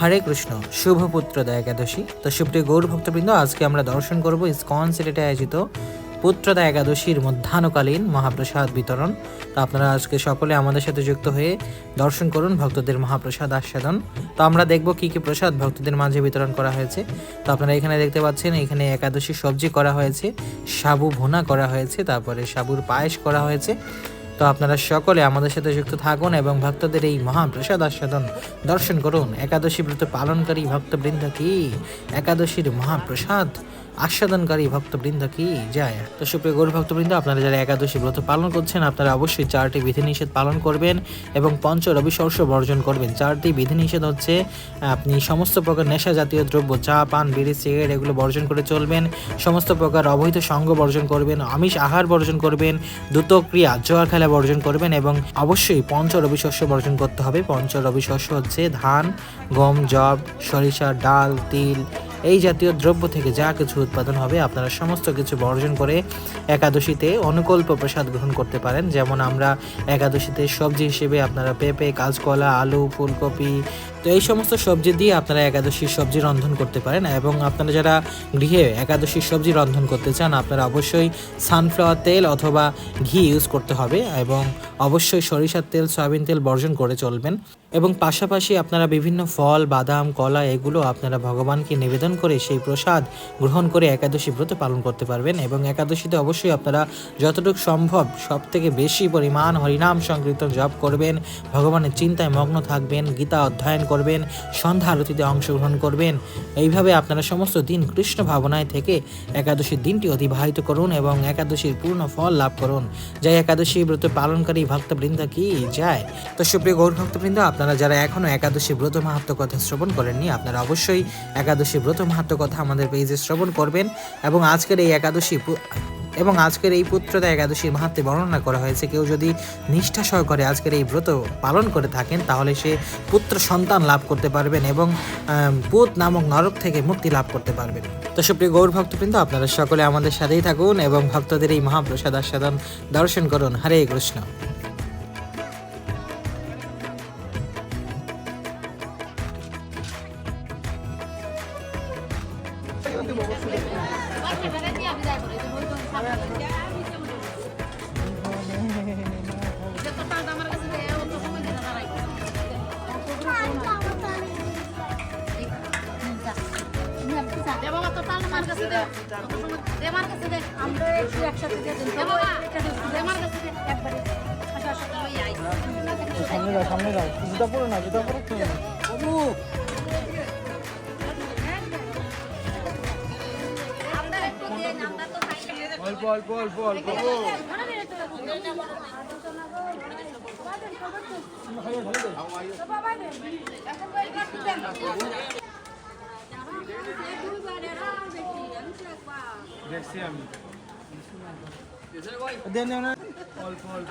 হরে কৃষ্ণ শুভ পুত্রদা একাদশী। তো সুপ্রিয় গৌর ভক্তবৃন্দ, আজকে আমরা দর্শন করব ইসকন সিলেটে আয়োজিত পুত্রদা একাদশীর মধ্যাহ্নকালীন মহাপ্রসাদ বিতরণ। তো আপনারা আজকে সকলে আমাদের সাথে যুক্ত হয়ে দর্শন করুন ভক্তদের মহাপ্রসাদ আস্বাদন। তো আমরা দেখব কি কি প্রসাদ ভক্তদের মাঝে বিতরণ করা হয়েছে। তো আপনারা এখানে দেখতে পাচ্ছেন, এখানে একাদশী সবজি করা হয়েছে, সাবু ভুনা করা হয়েছে, তারপরে সাবুর পায়েস করা হয়েছে। তো আপনারা সকলে আমাদের সাথে যুক্ত থাকুন এবং ভক্তদের এই মহাপ্রসাদ আস্বাদন দর্শন করুন। একাদশী ব্রত পালনকারী ভক্তবৃন্দ কি? একাদশীর মহাপ্রসাদ আস্বাদনকারী ভক্তবৃন্দ কি? যায় তো সুপ্রিয় গৌর ভক্তবৃন্দ, আপনারা যারা একাদশী ব্রত পালন করছেন, আপনারা অবশ্যই চারটি বিধিনিষেধ পালন করবেন এবং পঞ্চ রবি শস্য বর্জন করবেন। চারটি বিধিনিষেধ হচ্ছে, আপনি সমস্ত প্রকার নেশা জাতীয় দ্রব্য, চা, পান, বিড়ি, সিগারেট এগুলো বর্জন করে চলবেন। সমস্ত প্রকার অবৈধ সঙ্গ বর্জন করবেন, আমিষ আহার বর্জন করবেন, দ্রুত ক্রিয়া, জোয়ার খেলা বর্জন করবেন এবং অবশ্যই পঞ্চ রবি শস্য বর্জন করতে হবে। পঞ্চ রবি শস্য হচ্ছে ধান, গম জব সরিষা, ডাল, তিল এই জাতীয় দ্রব্য থেকে যা কিছু উৎপাদন হবে আপনারা সমস্ত কিছু বর্জন করে একাদশীতে অনুকল্প প্রসাদ গ্রহণ করতে পারেন। যেমন আমরা একাদশীতে সবজি হিসেবে আপনারা পেঁপে, কাঁচকলা, আলু, ফুলকপি তো এই সমস্ত সবজি দিয়ে আপনারা একাদশীর সবজি রন্ধন করতে পারেন এবং আপনারা যারা গৃহে একাদশীর সবজি রন্ধন করতে চান, আপনারা অবশ্যই সানফ্লাওয়ার তেল অথবা ঘি ইউজ করতে হবে এবং অবশ্যই সরিষার তেল, সয়াবিন তেল বর্জন করে চলবেন। এবং পাশাপাশি আপনারা বিভিন্ন ফল, বাদাম, কলা এগুলো আপনারা ভগবানকে নিবেদন করে সেই প্রসাদ গ্রহণ করে একাদশী ব্রত পালন করতে পারবেন এবং একাদশীতে অবশ্যই আপনারা যতটুকু সম্ভব সব থেকে বেশি পরিমাণ হরিনাম সংকীর্তন জপ করবেন, ভগবানের চিন্তায় মগ্ন থাকবেন, গীতা অধ্যয়ন করবেন, সন্ধ্যা আরতিতে অংশগ্রহণ করবেন। এইভাবে আপনারা সমস্ত দিন কৃষ্ণ ভাবনায় থেকে একাদশীর দিনটি অতিবাহিত করুন এবং একাদশীর পূর্ণ ফল লাভ করুন। যাই একাদশী ব্রত পালনকারী ভক্তবৃন্দ কি? যায় তো সুপ্রিয় গৌর ভক্তবৃন্দ, আপনারা যারা এখনও একাদশী ব্রত মাহাত্ম কথা শ্রবণ করেননি, আপনারা অবশ্যই একাদশী ব্রত মাহাত্ম কথা আমাদের পেজে শ্রবণ করবেন এবং আজকের এই একাদশী এবং আজকের এই পুত্রদা একাদশীর মাহাত্মে বর্ণনা করা হয়েছে, কেউ যদি নিষ্ঠা সহকারে আজকের এই ব্রত পালন করে থাকেন, তাহলে সে পুত্র সন্তান লাভ করতে পারবেন এবং পুত নামক নরক থেকে মুক্তি লাভ করতে পারবেন। তো সুপ্রিয় গৌর ভক্তবৃন্দ, আপনারা সকলে আমাদের সাথেই থাকুন এবং ভক্তদের এই মহাপ্রসাদ আস্বাদন দর্শন করুন। হরে কৃষ্ণ। আমরা একটু একসাথে বাবা একবারে সামনে যাও সামনে যাও। জুতা পরে না, জুতা পরে। খেয়ে অল্প অল্প অল্প দেখছি আমি। দেন না অল্প অল্প।